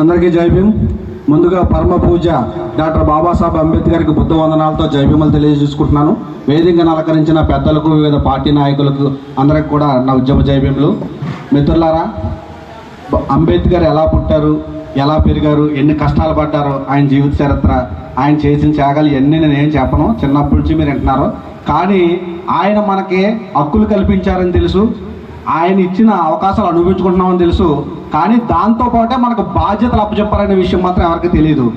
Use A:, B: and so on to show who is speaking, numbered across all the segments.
A: అందరికీ జైభీం ముందుగా పరమ పూజ డాక్టర్ బాబాసాహెబ్ అంబేద్కర్కి బుద్ధ వందనాలతో జైభీమలు తెలియజేసుకుంటున్నాను. వేదికను అలంకరించిన పెద్దలకు వివిధ పార్టీ నాయకులకు అందరికి కూడా నా ఉద్యమ జైభీములు మిత్రులారా అంబేద్కర్ ఎలా పుట్టారు ఎలా పెరిగారు ఎన్ని కష్టాలు పడ్డారు ఆయన జీవిత చరిత్ర ఆయన చేసిన త్యాగాలు ఎన్ని నేను ఏం చెప్పను. చిన్నప్పటి నుంచి మీరు వింటున్నారు. కానీ ఆయన మనకి హక్కులు కల్పించారని తెలుసు. ఆయన ఇచ్చిన అవకాశాలు అనుభవించుకుంటున్నామని తెలుసు. కానీ దాంతో పాటే మనకు బాధ్యతలు అప్పచెప్పారనే విషయం మాత్రం ఎవరికి తెలియదు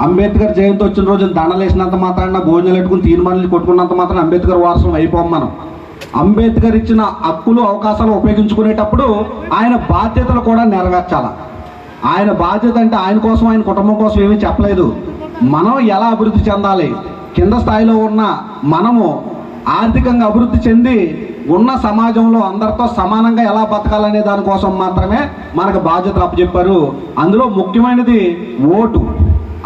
A: అంబేద్కర్ జయంతి వచ్చిన రోజు దండలేసినంత మాత్రాన భోజనాలు పెట్టుకుని తీర్మానాలు కొట్టుకున్నంత మాత్రం అంబేద్కర్ వారసం అయిపోం మనం. అంబేద్కర్ ఇచ్చిన హక్కులు అవకాశాలు ఉపయోగించుకునేటప్పుడు ఆయన బాధ్యతలు కూడా నెరవేర్చాల. ఆయన బాధ్యత అంటే ఆయన కోసం ఆయన కుటుంబం కోసం ఏమీ చెప్పలేదు. మనం ఎలా అభివృద్ధి చెందాలి? కింద స్థాయిలో ఉన్న మనము ఆర్థికంగా అభివృద్ధి చెంది ఉన్న సమాజంలో అందరితో సమానంగా ఎలా బతకాలనే దానికోసం మాత్రమే మనకు బాధ్యతలు అప్పచెప్పారు. అందులో ముఖ్యమైనది ఓటు.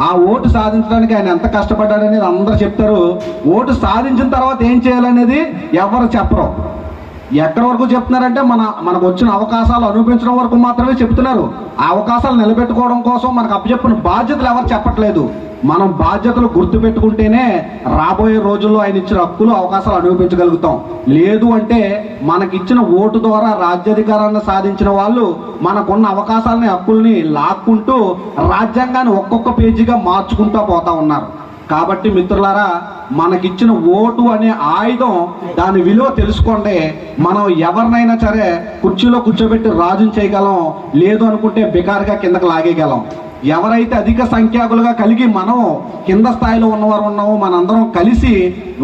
A: ఆ ఓటు సాధించడానికి ఆయన ఎంత కష్టపడ్డాడనేది అందరూ చెప్తారు. ఓటు సాధించిన తర్వాత ఏం చేయాలనేది ఎవరు చెప్పరు. ఎక్కడి వరకు చెప్తున్నారంటే మన మనకు వచ్చిన అవకాశాలు అనుభవించడం వరకు మాత్రమే చెప్తున్నారు. ఆ అవకాశాలు నిలబెట్టుకోవడం కోసం మనకు అప్పచెప్పిన బాధ్యతలు ఎవరు చెప్పట్లేదు. మనం బాధ్యతలు గుర్తుపెట్టుకుంటేనే రాబోయే రోజుల్లో ఆయన ఇచ్చిన హక్కులు అవకాశాలు అనుభవించగలుగుతాం. లేదు అంటే మనకిచ్చిన ఓటు ద్వారా రాజ్యాధికారాన్ని సాధించిన వాళ్ళు మనకున్న అవకాశాలని హక్కుల్ని లాక్కుంటూ రాజ్యాంగాన్ని ఒక్కొక్క పేజీగా మార్చుకుంటూ పోతా ఉన్నారు. కాబట్టి మిత్రులారా మనకిచ్చిన ఓటు అనే ఆయుధం దాని విలువ తెలుసుకోండి. మనం ఎవరినైనా సరే కుర్చీలో కూర్చోబెట్టి రాజుని చేయగలం లేదు అనుకుంటే బికారుగా కిందకు లాగేయగలం. ఎవరైతే అధిక సంఖ్యాకులుగా కలిగి మనం కింద స్థాయిలో ఉన్నవారు ఉన్నామో మనందరం కలిసి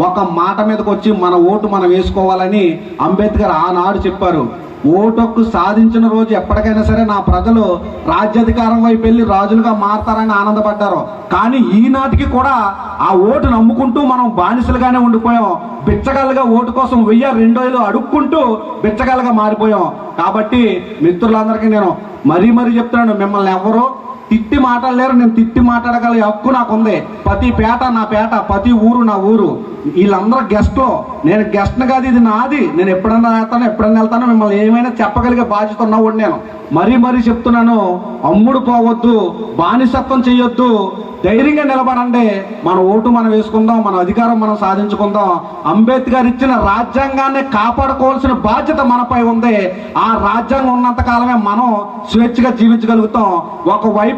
A: ఒక మాట మీదకి వచ్చి మన ఓటు మనం వేసుకోవాలని అంబేద్కర్ ఆనాడు చెప్పారు. ఓటొక్కు సాధించిన రోజు ఎప్పటికైనా సరే నా ప్రజలు రాజ్యాధికారం వైపు వెళ్ళి రాజులుగా మారతారని ఆనందపడ్డారు. కానీ ఈనాటికి కూడా ఆ ఓటు నమ్ముకుంటూ మనం బానిసలుగానే ఉండిపోయాం. బిచ్చగాలుగా ఓటు కోసం వెయ్యి రెండు అడుక్కుంటూ బిచ్చగాలుగా మారిపోయాం. కాబట్టి మిత్రులందరికీ నేను మరీ మరీ చెప్తున్నాను మిమ్మల్ని ఎవరు తిట్టి మాట్లాడలేరు నేను తిట్టి మాట్లాడగల హక్కు నాకు ఉంది ప్రతి పేట నా పేట ప్రతి ఊరు నా ఊరు. వీళ్ళందరూ గెస్ట్లో నేను గెస్ట్ని కాదు ఇది నాది. నేను ఎప్పుడన్నా వెళ్తాను ఎప్పుడన్నా వెళ్తాను మిమ్మల్ని ఏమైనా చెప్పగలిగే బాధ్యత ఉన్నవాడు నేను. మరీ మరీ చెప్తున్నాను అమ్ముడు పోవద్దు బానిసత్వం చేయొద్దు ధైర్యంగా నిలబడండి. మన ఓటు మనం వేసుకుందాం మన అధికారం మనం సాధించుకుందాం. అంబేద్కర్ ఇచ్చిన రాజ్యాంగాన్ని కాపాడుకోవాల్సిన బాధ్యత మనపై ఉంది. ఆ రాజ్యాంగం ఉన్నంత కాలమే మనం స్వేచ్ఛగా జీవించగలుగుతాం. ఒకవైపు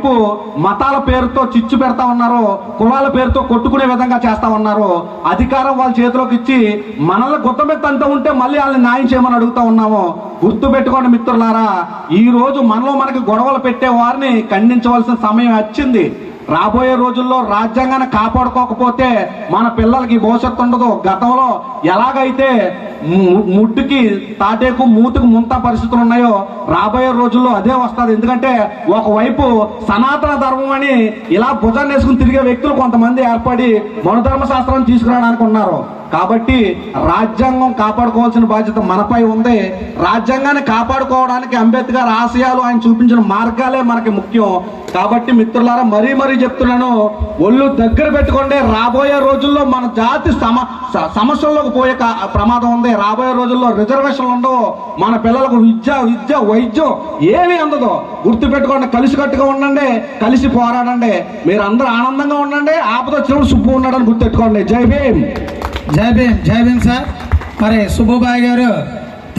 A: మతాల పేరుతో చిచ్చు పెడతా ఉన్నారు కులాల పేరుతో కొట్టుకునే విధంగా చేస్తా ఉన్నారు అధికారం వాళ్ళ చేతిలోకి ఇచ్చి మనల్ని గుత్తమెత్త అంత ఉంటే మళ్ళీ వాళ్ళని న్యాయం చేయమని అడుగుతా ఉన్నాము గుర్తు పెట్టుకోండి మిత్రులారా ఈ రోజు మనలో మనకి గొడవలు పెట్టే వారిని ఖండించవలసిన సమయం వచ్చింది. రాబోయే రోజుల్లో రాజ్యాంగాన్ని కాపాడుకోకపోతే మన పిల్లలకి భవిష్యత్తు ఉండదు. గతంలో ఎలాగైతే ముడ్డుకి తాటేకు మూతుకు ముంత పరిస్థితులు ఉన్నాయో రాబోయే రోజుల్లో అదే వస్తుంది. ఎందుకంటే ఒకవైపు సనాతన ధర్మం అని ఇలా భుజాన్ని వేసుకుని తిరిగే వ్యక్తులు కొంతమంది ఏర్పడి మనుధర్మ శాస్త్రం తీసుకురావడానికి ఉన్నారు. కాబట్టి రాజ్యాంగం కాపాడుకోవాల్సిన బాధ్యత మనపై ఉంది. రాజ్యాంగాన్ని కాపాడుకోవడానికి అంబేద్కర్ ఆశయాలు ఆయన చూపించిన మార్గాలే మనకి ముఖ్యం. కాబట్టి మిత్రులారా మరీ మరీ చెప్తున్నాను ఒళ్ళు దగ్గర పెట్టుకోండి రాబోయే రోజుల్లో మన జాతి సమ స- సమస్యల్లోకి పోయే కా- ప్రమాదం ఉంది. రాబోయే రోజుల్లో రిజర్వేషన్లు ఉండవు. మన పిల్లలకు విద్య విద్య వైద్యం ఏమీ అందదు. గుర్తు పెట్టుకోండి కలిసికట్టుగా ఉండండి కలిసి పోరాడండి. మీరు అందరూ ఆనందంగా ఉండండి ఆపద చిరుడు సుబ్బు ఉన్నాడని గుర్తుపెట్టుకోండి. జై భీమ్.
B: జై భీమ్ జై భీమ్ సార్. మరి సుబ్బుబాయ్ గారు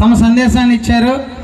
B: తమ సందేశాన్ని ఇచ్చారు.